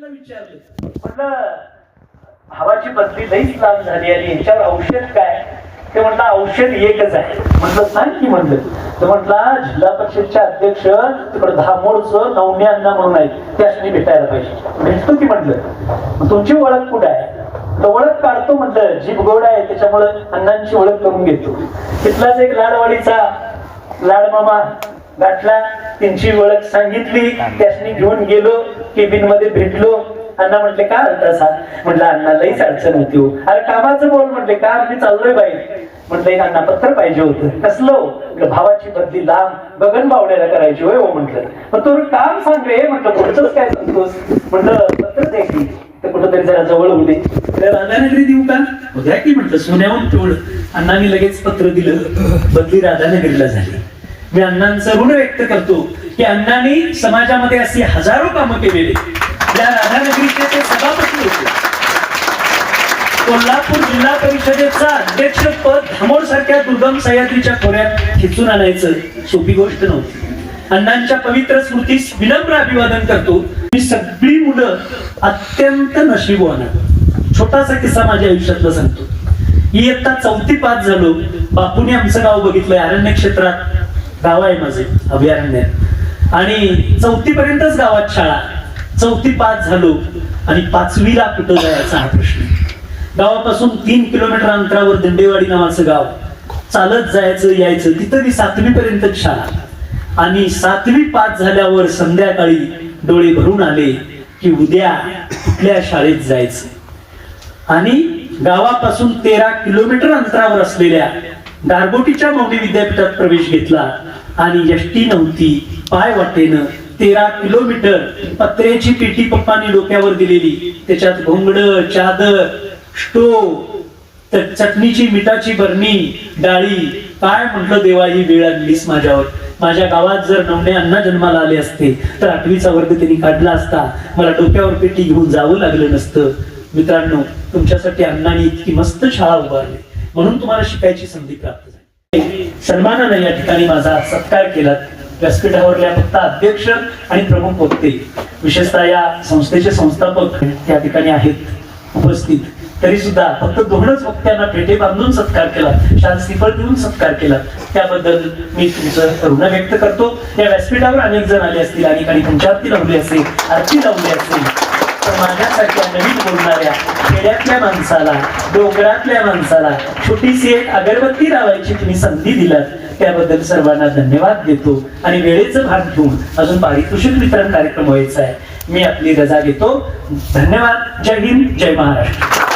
डॉक्टरला विचारलं. म्हटलं भावाची बदली लईच लांब झाली आणि याच्यावर औषध काय? ते म्हटलं औषध एकच आहे. म्हटलं सांग की म्हणलं. तर म्हटला जिल्हा परिषदचे अध्यक्ष तिकडे धामोडचं नवने अण्णा म्हणून आहेत. त्यासाठी भेटायला पाहिजे. भेटतो की म्हटलं? तुमची ओळख कुठं आहे? तर ओळख काढतो म्हटलं. जीभ गोड आहे त्याच्यामुळे अण्णांची ओळख करून घेतो. तिथलाच एक लाडवाडीचा लाडमामा गाठला त्यांची ओळख सांगितली. त्यासनी घेऊन गेलो. केबिनमध्ये भेटलो. अण्णा म्हटले का तसा म्हटलं अण्णा लईच अडचण होती हो. अरे कामाचं बोल म्हटले का? मी चाललोय बाई. म्हटलं अण्णा पत्र पाहिजे होतं. कसलं? भावाची बदली लांब. गगन बावड्याला करायची होय हो म्हटलं. मग तू काम सांग रे. म्हटलं पुढचंच काय सांगतोस? म्हटलं पत्र द्या की. तर कुठंतरी जरा जवळ होऊ दे. तर राधानगरी देऊ का? उद्या की म्हटलं सोन्याहून तेवढं अण्णांनी लगेच पत्र दिलं. बदली राधानगरीला झाली. मी अण्णांचं ऋण व्यक्त करतो. की अण्णांनी समाजामध्ये अशी हजारो कामं केलेली. या राधानगरीचे ते सभापती होते. कोल्हापूर जिल्हा परिषदेचा अध्यक्ष पद धामोड सारख्या दुर्गम सह्याद्रीच्या खोऱ्यात खेचून आणायचं सोपी गोष्ट नव्हती. अण्णांच्या पवित्र स्मृतीस विनम्र अभिवादन करतो. मी सगळी मुलं अत्यंत नशीबवान छोटासा किस्सा माझ्या आयुष्यातला सांगतो. इयत्ता चौथी पाच झालो. बापूने आमचं गाव बघितलंय. अरण्य क्षेत्रात गाव आहे माझे. अभयारण्यात आणि चौथी पर्यंतच गावात शाळा. चौथी पास झालो आणि पाचवीला कुठं जायचा हा प्रश्न. गावापासून तीन किलोमीटर अंतरावर दंडेवाडी नावाचं गाव. चालत जायचं यायचं तिथं मी सातवी पर्यंत शाळा. आणि सातवी पास झाल्यावर संध्याकाळी डोळे भरून आले की उद्या कुठल्या शाळेत जायचं. आणि गावापासून तेरा किलोमीटर अंतरावर असलेल्या गारगोटीच्या मौली विद्यापीठात प्रवेश घेतला. आणि यष्टी नव्हती. पाय वाटेनं तेरा किलोमीटर पत्र्याची पेटी पप्पानी डोक्यावर दिलेली. त्याच्यात घोंगड चादर स्टोव तर चटणीची मिठाची बरणी डाळी. काय म्हटलं देवा ही वेळ आणलीस माझ्यावर. माझ्या गावात जर नवणे अण्णा जन्माला आले असते तर आठवीचा वर्ग त्यांनी काढला असता. मला डोक्यावर पेटी घेऊन जावं लागलं नसतं. मित्रांनो तुमच्यासाठी अण्णांनी इतकी मस्त शाळा उभारली. म्हणून तुम्हाला शिकायची संधी प्राप्त झाली. सन्मानानं या ठिकाणी माझा सत्कार केला. व्यासपीठावरल्या फक्त अध्यक्ष आणि प्रमुख वक्ते विशेषतः या संस्थेचे संस्थापक त्या ठिकाणी आहेत उपस्थित. तरी सुद्धा फक्त दोनच वक्त्यांना पेटे बांधून सत्कार केला. शाल श्रीफळ देऊन सत्कार केला. त्याबद्दल मी तुमचं ऋण व्यक्त करतो. या व्यासपीठावर अनेक जण आले असतील आणि काही पंचारती लावली असेल आरती लावली असेल. माझ्यासारख्या नवीन बोलणाऱ्या खेड्यातल्या माणसाला डोंगरातल्या माणसाला छोटीशी एक अगरबत्ती लावायची तुम्ही संधी दिलात त्याबद्दल सर्वांना धन्यवाद देतो. आणि वेळेचं भाग घेऊन अजून पारितोषिक वितरण कार्यक्रम व्हायचा आहे. मी आपली रजा घेतो. धन्यवाद. जय हिंद. जय महाराष्ट्र.